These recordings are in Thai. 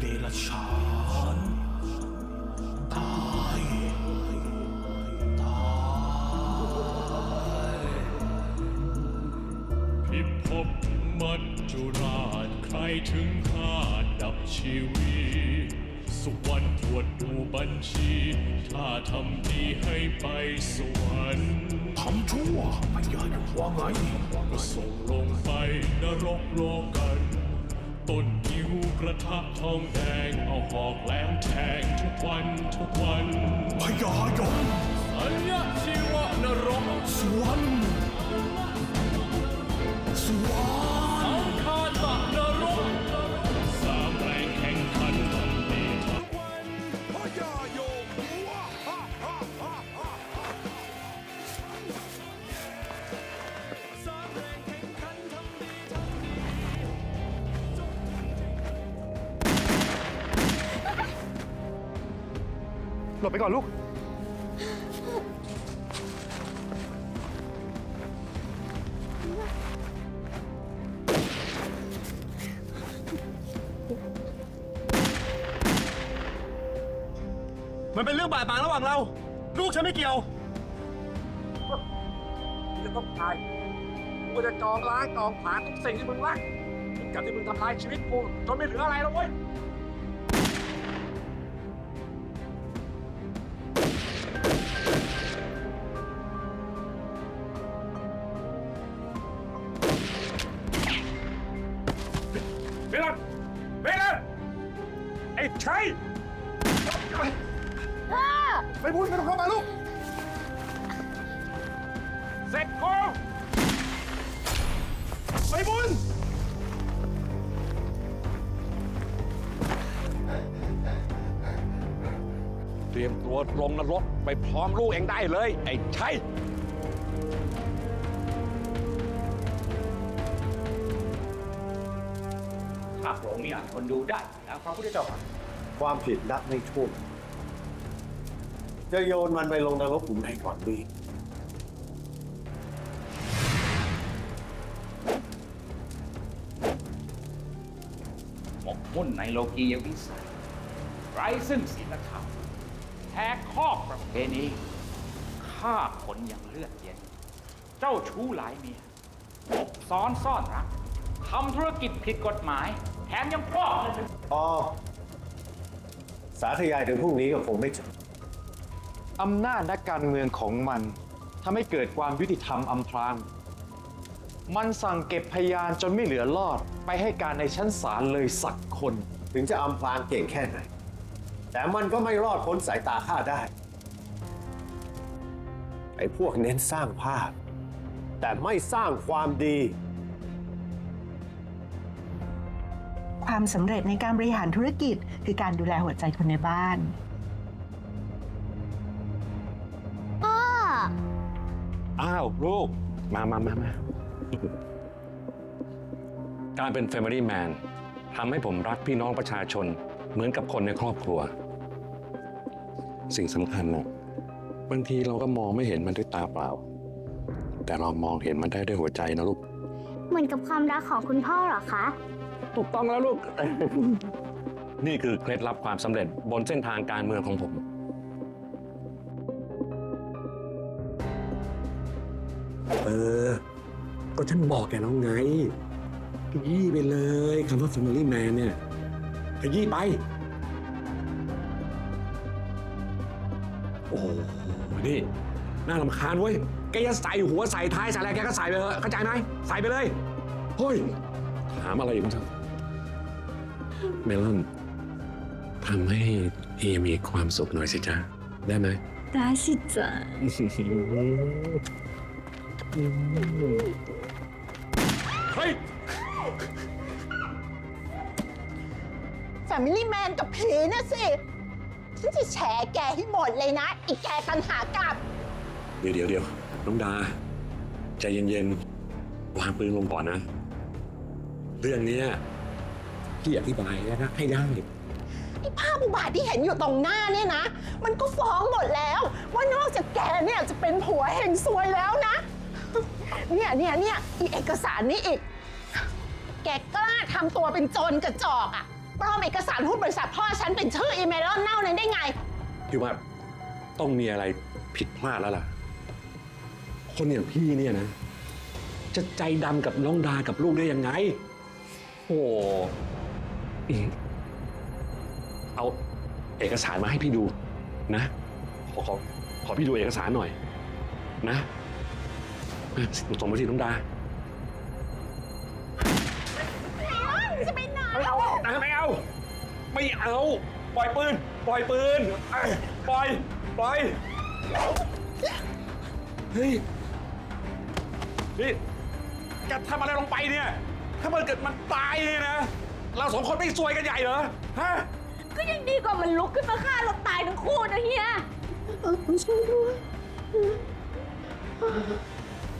เดรัจฉานตายตายพิภพมัจจุราชใครถึงคาดดับชีวิต สุวรรณตรวจดูบัญชี ถ้าทำดีให้ไปสวรรค์ทำชั่วไม่อยากจะว่าไงก็ส่งลงไปนรกโลกันต้นยิว กระทะทองแดงเอาหอกแหลมแทงทุกวันทุกวันพญายมอัญญชีวะนรกสวนสวนอัง ลบไปก่อนลูก มันเป็นเรื่องบาดหมางระหว่างเรา ลูกฉันไม่เกี่ยวจะต้องตายกูจะจองล้างจองผลาญทุกสิ่งที่มึงรักกับที่มึงทำลายชีวิตกูจนไม่เหลืออะไรแล้วเว้ย เข้ามาลูกเสร็จกูไปบุญ เตรียมตัวลงนรกไปพร้อมลูกเองได้เลย ไอ้ชัยข้าพระองค์นี่อาจทนดูได้แล้วพระพุทธเจ้าค่ะ ความผิดนับไม่ถ้วน จะโยนมันไปลงนรกขุมไหนก่อนดี หมกมุ่นในโลกียวิสัยไร้ซึ่งศีลธรรมแหกข้อประเพณีฆ่าคนอย่างเลือดเย็น เจ้าชู้หลายเมียอบซ้อนซ่อนรักทำธุรกิจผิดกฎหมาย แถมยังฟอกเงินเป็น อ๋อ สาธยายถึงพรุ่งนี้ก็คงไม่จบ อำนาจนักการเมืองของมันทำให้เกิดความยุติธรรมอำพราง มันสั่งเก็บพยานจนไม่เหลือรอดไปให้การในชั้นศาลเลยสักคน ถึงจะอำพรางเก่งแค่ไหน แต่มันก็ไม่รอดพ้นสายตาข้าได้ ไอ้พวกเน้นสร้างภาพ แต่ไม่สร้างความดี ความสำเร็จในการบริหารธุรกิจ คือการดูแลหัวใจคนในบ้านาวลูก มามามามาการเป็น Family Man ทำให้ผมรักพี่น้องประชาชนเหมือนกับคนในครอบครัว สิ่งสำคัญนะบางทีเราก็มองไม่เห็นมันด้วยตาเปล่า แต่เรามองเห็นมันได้ด้วยหัวใจนะลูก เหมือนกับความรักของคุณพ่อเหรอคะ ถูกต้องแล้วลูก นี่คือเคล็ดลับความสำเร็จบนเส้นทางการเมืองของผม เออ ก็ฉันบอกแกแล้วไงขยี้ไปเลยคำว่า Family Man เนี่ยขยี้ไป โอ้โหนี่น่ารำคาญเว้ย แกจะใส่หัวใส่ท้ายใส่อะไรแกก็ใส่ไปเถอะเข้าใจไหมใส่ไปเลย เฮ้ย ถามอะไรอีกมั้งเมลอนทำให้เอมีความสุขหน่อยสิจ๊ะ ได้ไหม ได้สิจ๊ะเฮ้ย แฟมิลี่แมนกับผีนะสิ ฉันจะแฉแกให้หมดเลยนะ อีกแกตันหากลับ เดี๋ยวเดี๋ยวเดี๋ยวน้องดา ใจเย็นๆวางปืนลงก่อนนะ เรื่องเนี้ยพี่อธิบายแล้วนะให้ได้ไอ้ภาพอุบาทที่เห็นอยู่ตรงหน้าเนี่ยนะ มันก็ฟ้องหมดแล้ว ว่านอกจากแกเนี่ยจะเป็นผัวเฮงซวยแล้วนะ เนี่ยเนี่ยเนี่ยอีเอกสารนี้อีก แกกล้าทำตัวเป็นโจรกระจอกอะ่ะปลอมเอกสารหุ้นบริษัทพ่อฉันเป็นชื่ออีเมลเน่านั้นได้ไง พี่ว่าต้องมีอะไรผิดพลาดแล้วล่ะ คนอย่างพี่เนี่ยนะ จะใจดำกับน้องดากับลูกได้ยังไง โอ้อืมเอาเอกสารมาให้พี่ดูนะ ขอขอขอพี่ดูเอกสารหน่อย นะ อะส่งมาสิน้องดาจะไปไหนไม่เอานะไม่เอา ไม่เอา ปล่อยปืน ปล่อยปืนเอ้ยปล่อย ปล่อย เฮ้ย นี่แกทำอะไรลงไปเนี่ย ถ้ามันเกิดมันตายเนี่ยนะ เราสองคนไม่ซวยกันใหญ่เหรอ ฮะ ก็ยังดีกว่ามันลุกขึ้นมาฆ่าเราตายทั้งคู่นะเฮียเออช่วยด้วย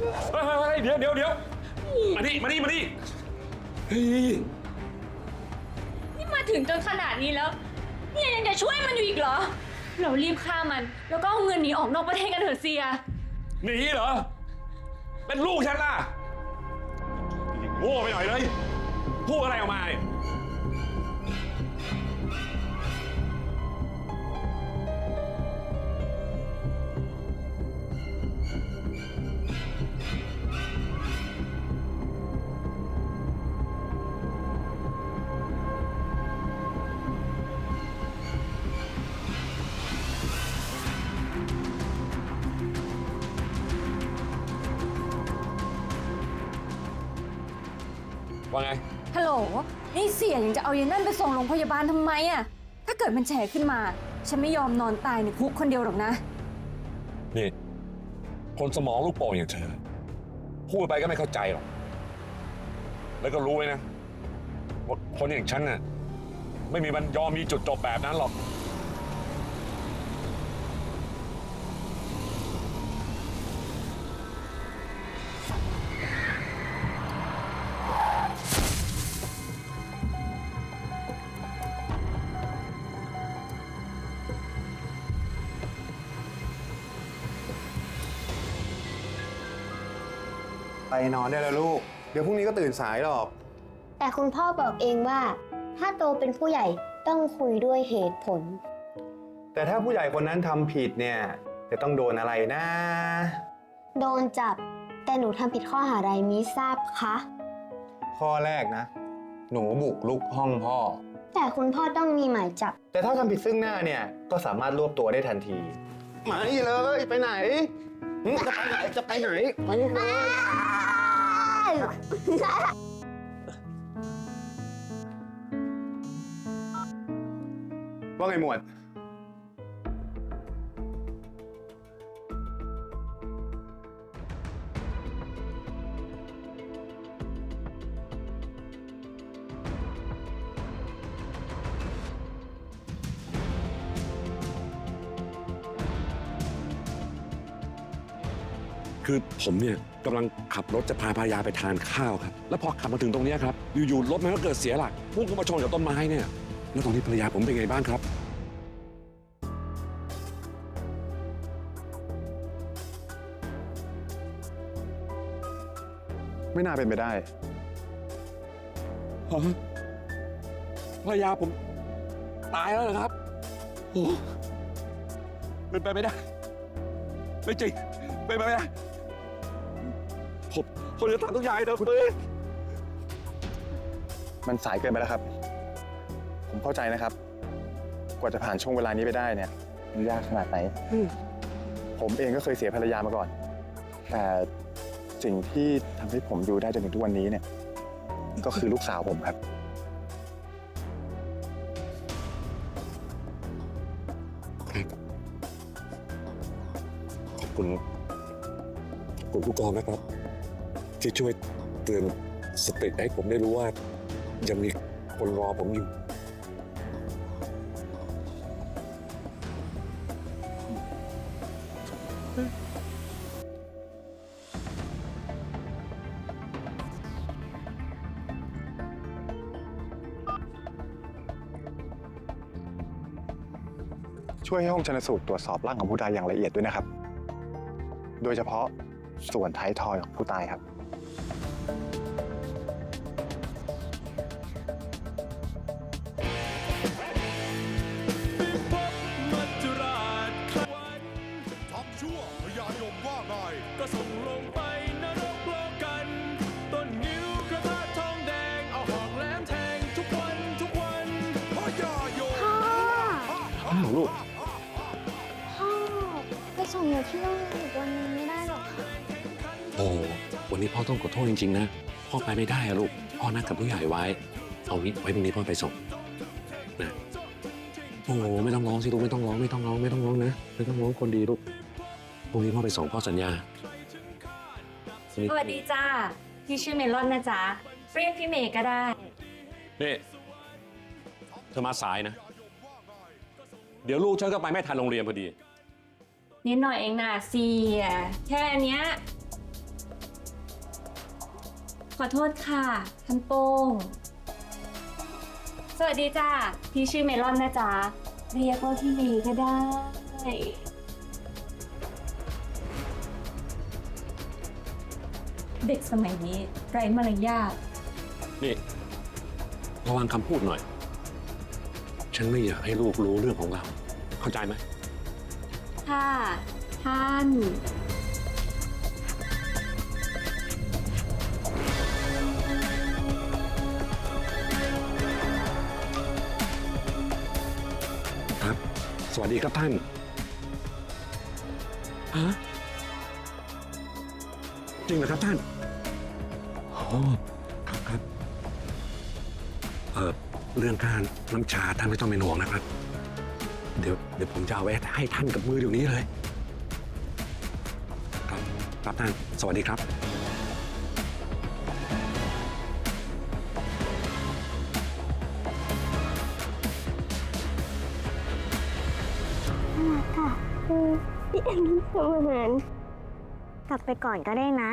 เฮ้ยเฮ้ยเฮ้ยเดี๋ยวเดี๋ยวเดี๋ยวมานี่มานี่มานี่เฮ้ยนี่มาถึงจนขนาดนี้แล้วเฮียยังจะช่วยมันอยู่อีกเหรอ เรารีบฆ่ามัน แล้วก็เอาเงินหนีออกนอกประเทศกันเถอะเสีย หนีเหรอ เป็นลูกฉันล่ะโง่ไปหน่อยเลยพูดอะไรออกมาเนี่ย ว่าไง ฮัลโหล นี่เสียยังจะเอายายนั่นไปส่งโรงพยาบาลทำไมอะถ้าเกิดมันแฉขึ้นมา ฉันไม่ยอมนอนตายในคุกคนเดียวหรอกนะ นี่ คนสมองลูกโป่งอย่างเธอ พูดไปก็ไม่เข้าใจหรอก แล้วก็รู้ไว้นะว่าคนอย่างฉันน่ะไม่มีมันยอมมีจุดจบแบบนั้นหรอก นอนได้แล้วลูก เดี๋ยวพรุ่งนี้ก็ตื่นสายหรอก แต่คุณพ่อบอกเองว่า ถ้าโตเป็นผู้ใหญ่ต้องคุยด้วยเหตุผล แต่ถ้าผู้ใหญ่คนนั้นทำผิดเนี่ยจะต้องโดนอะไรนะ โดนจับ แต่หนูทำผิดข้อหาอะไรมิทราบคะข้อแรกนะ หนูบุกลุกห้องพ่อ แต่คุณพ่อต้องมีหมายจับ แต่ถ้าทำผิดซึ่งหน้าเนี่ยก็สามารถรวบตัวได้ทันที มานี่เลยไปไหน หึจะไปไหนจะไปไหนไปเลย ว่าไงหมวด คือผมเนี่ยกำลังขับรถจะพาภรรยาไปทานข้าวครับ แล้วพอขับมาถึงตรงเนี้ยครับ อยู่ๆ รถมันก็เกิดเสียหลักพุ่งเข้ามาชนกับต้นไม้เนี่ย แล้วตอนนี้ภรรยาผมเป็นไงบ้างครับ ไม่น่าเป็นไปได้ ฮะภรรยาผม ตายแล้วเหรอครับโอ้เป็นไปไม่ได้ ไม่จริงเป็นไปไม่ได้ ผมผมจะทำทุกอย่างให้เธอฟื้นมันสายเกินไปแล้วครับ ผมเข้าใจนะครับ กว่าจะผ่านช่วงเวลานี้ไปได้เนี่ยมันยากขนาดไหน ผมเองก็เคยเสียภรรยามาก่อน แต่สิ่งที่ทำให้ผมอยู่ได้จนถึงทุกวันนี้เนี่ย ก็คือลูกสาวผมครับ ขอบคุณขอบคุณผู้กองนะครับ ที่ช่วยเตือนสติให้ผมได้รู้ว่า ยังมีคนรอผมอยู่ ช่วยให้ห้องชันสูตรตรวจสอบร่างของผู้ตายอย่างละเอียดด้วยนะครับ โดยเฉพาะส่วนท้ายทอยของผู้ตายครับ ส่งหนูที่โรงเรียนอีกวันนึงไม่ได้หรอคะโอ้วันนี้พ่อต้องขอโทษจริง ๆ นะ พ่อไปไม่ได้อะลูก พ่อนัดกับผู้ใหญ่ไว้ เอางี้ไว้พรุ่งนี้พ่อไปส่งนะโอ้ไม่ต้องร้องสิลูกไม่ต้องร้องไม่ต้องร้องไม่ต้องร้องนะไม่ต้องร้องคนดีลูกพรุ่งนี้พ่อไปส่งพ่อสัญญาสวัสดีจ้าพี่ชื่อเมลอนนะจ๊ะเรียกพี่เมย์ก็ได้ นี่เธอมาสายนะ เดี๋ยวลูกฉันก็ไปไม่ทันโรงเรียนพอดี นิดหน่อยเองนะเสียแค่เนี้ย ขอโทษค่ะท่านโป้ง สวัสดีจ้าพี่ชื่อเมลอนนะจ๊ะเรียกว่าพี่เมย์ก็ได้ เด็กสมัยนี้ไร้มารยาทนี่ ระวังคำพูดหน่อย ฉันไม่อยากให้ลูกรู้เรื่องของเรา เข้าใจไหม ค่ะ ท่าน ครับ สวัสดีครับท่าน ฮะ จริงเหรอครับท่านโอ้ครับครับ เออเรื่องการน้ำชาท่านไม่ต้องเป็นห่วงนะครับ เดี๋ยวเดี๋ยวผมจะเอาไว้ให้ท่านกับมือเดี๋ยวนี้เลย ครับครับท่านสวัสดีครับน่ารักอะคือพี่เอ็มทำอาหารกลับไปก่อนก็ได้นะ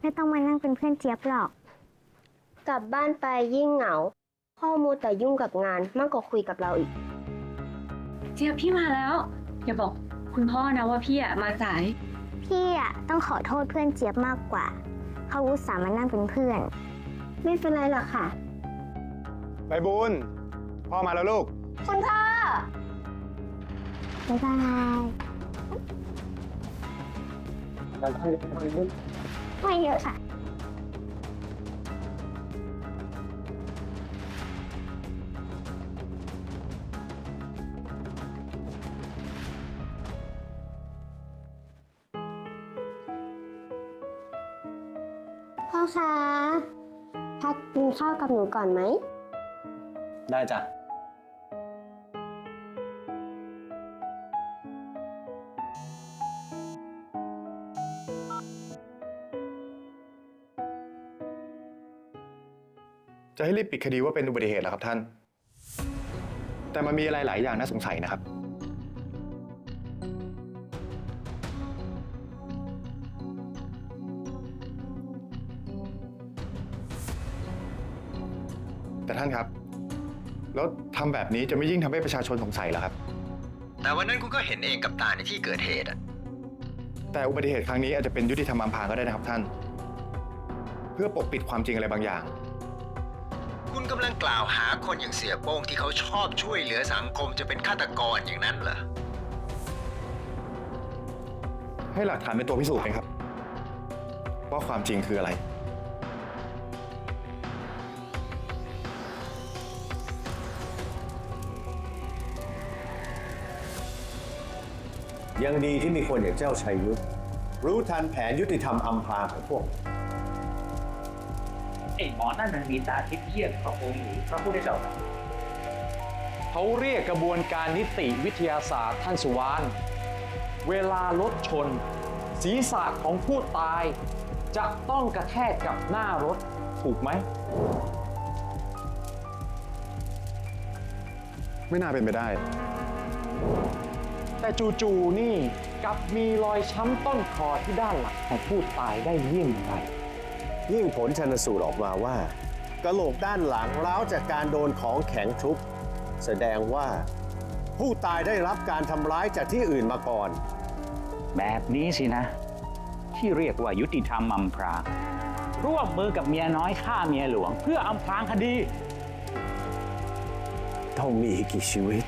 ไม่ต้องมานั่งเป็นเพื่อนเจี๊ยบหรอก กลับบ้านไปยิ่งเหงา พ่อมูแต่ยุ่งกับงานมากกว่าคุยกับเราอีกเจี๊ยบพี่มาแล้ว อย่าบอกคุณพ่อนะว่าพี่อะมาสาย พี่อะต้องขอโทษเพื่อนเจี๊ยบมากกว่า เขาอุตส่าห์มานั่งเป็นเพื่อน ไม่เป็นไรหรอกค่ะ ใบบุญพ่อมาแล้วลูก คุณพ่อ บ๊ายบาย ไม่เยอะค่ะ หนูก่อนไหม ได้จ้ะ จะให้รีบปิดคดีว่าเป็นอุบัติเหตุเหรอครับท่าน แต่มันมีอะไรหลายอย่างน่าสงสัยนะครับ ท่านครับ แล้วทำแบบนี้จะไม่ยิ่งทำให้ประชาชนสงสัยเหรอครับ แต่วันนั้นคุณก็เห็นเองกับตาในที่เกิดเหตุอะแต่อุบัติเหตุครั้งนี้อาจจะเป็นยุติธรรมอำพรางก็ได้นะครับท่าน เพื่อปกปิดความจริงอะไรบางอย่าง คุณกำลังกล่าวหาคนอย่างเสียโป้งที่เขาชอบช่วยเหลือสังคมจะเป็นฆาตกรอย่างนั้นเหรอ ให้หลักฐานเป็นตัวพิสูจน์ไหมครับ ว่าความจริงคืออะไร ยังดีที่มีคนอย่างเจ้าชัยยุทธรู้ทันแผนยุติธรรมอำพรางของพวก ไอ้หมอนั่นมันมีตาทิพย์เยี่ยมพระองค์หรือพระพุทธเจ้านะเขาเรียกกระบวนการนิติวิทยาศาสตร์ท่านสุวรรณเวลารถชน ศีรษะของผู้ตาย จะต้องกระแทกกับหน้ารถถูกไหม ไม่น่าเป็นไปได้ แต่จู่ๆนี่กลับมีรอยช้ำต้นคอที่ด้านหลังของผู้ตายได้ยิ่งไรยิ่งผลชันสูตรออกมาว่ากระโหลกด้านหลังร้าวจากการโดนของแข็งทุบแสดงว่า ผู้ตายได้รับการทำร้ายจากที่อื่นมาก่อน แบบนี้สินะ ที่เรียกว่ายุติธรรมอำพรางร่วมมือกับเมียน้อยฆ่าเมียหลวง เพื่ออำพรางคดี ต้องมีอีกกี่ชีวิต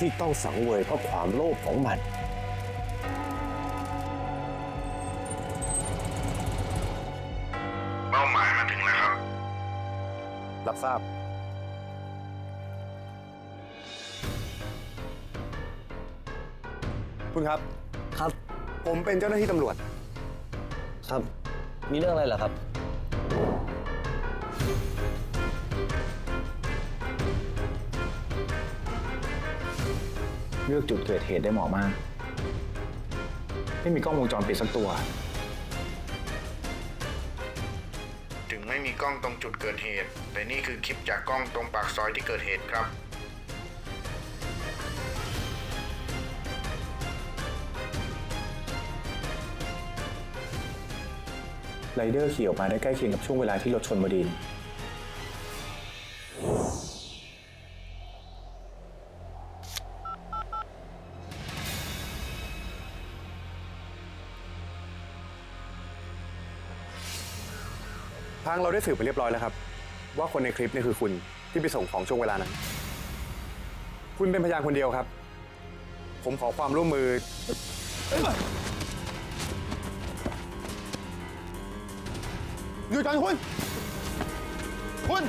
ที่ต้องสังเวยเพราะความโลภของมัน เป้าหมายมาถึงแล้วครับ รับทราบ คุณครับ ครับ ผมเป็นเจ้าหน้าที่ตำรวจ ครับ มีเรื่องอะไรเหรอครับ เลือกจุดเกิดเหตุได้เหมาะมาก ไม่มีกล้องวงจรปิดสักตัว ถึงไม่มีกล้องตรงจุดเกิดเหตุ แต่นี่คือคลิปจากกล้องตรงปากซอยที่เกิดเหตุครับไรเดอร์ขี่ออกมาได้ใกล้เคียงกับช่วงเวลาที่รถชนบดีนางเราได้สืบไปเรียบร้อยแล้วครับ ว่าคนในคลิปนี่คือคุณที่ไปส่งของช่วงเวลานั้น คุณเป็นพยานคนเดียวครับ ผมขอความร่วมมือ หยุดก่อนคุณ คุณ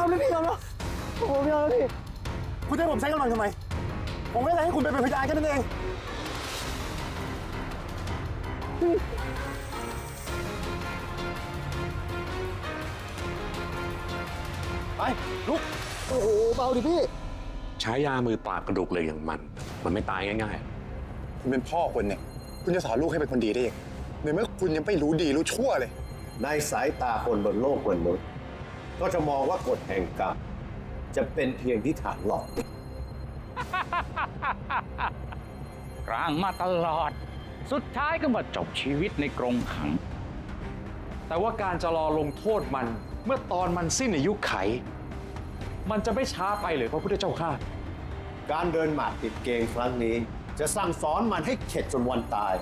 อมเลยพี่ยอมแล้วผมยอมแล้วพี่คุณจะให้ผมใช้กำลังทำไม ผมไม่ได้ให้คุณไปเป็นพยานแค่นั้นเองไปลุกโอ้โหเบาดิพี่ ใช้ยามือปราบกระดูกเหลยอย่างมัน มันไม่ตายง่ายคุณเป็นพ่อคนเนี่ย คุณจะสอนลูกให้เป็นคนดีได้ยังในเมื่อคุณยังไม่รู้ดีรู้ชั่วเลย ในสายตาคนบนโลกมนุษย์ ก็จะมองว่ากฎแห่งกรรมจะเป็นเพียงที่ฐานหลอกกลางมาตลอด สุดท้ายก็มาจบชีวิตในกรงขัง แต่ว่าการจะรอลงโทษมันเมื่อตอนมันสิ้นอายุไข มันจะไม่ช้าไปเลยพระพุทธเจ้าข้าการเดินหมากติดเกงครั้งนี้ จะสั่งสอนมันให้เข็ดจนวันตาย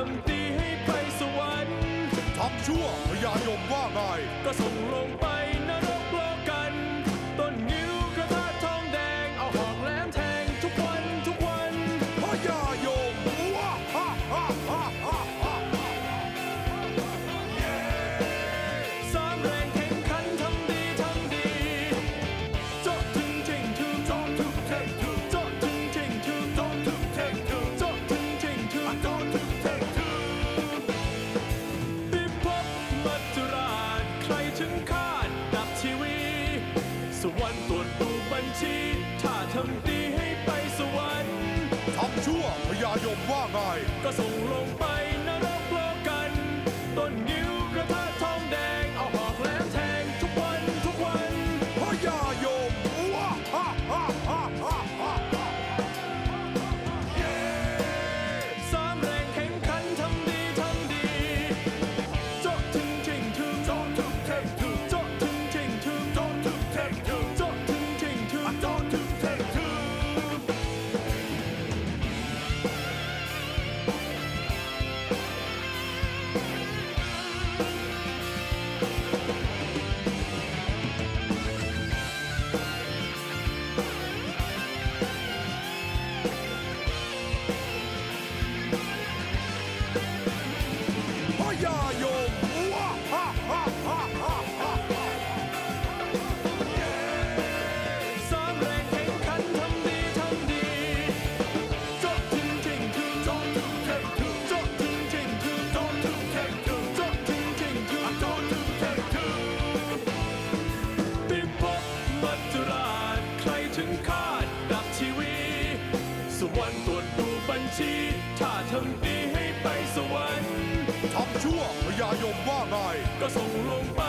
ทำดีให้ไปสวรรค์ทำชั่วพญายมว่าไงก็ส่งลงไป ตรวจดูบัญชี ถ้าทำดีให้ไปสวรรค์ทำชั่วพญายมว่าไงก็ส่งลงไป ไปสวรรค์ทำชั่วพยายมว่าไงก็ส่งลงไป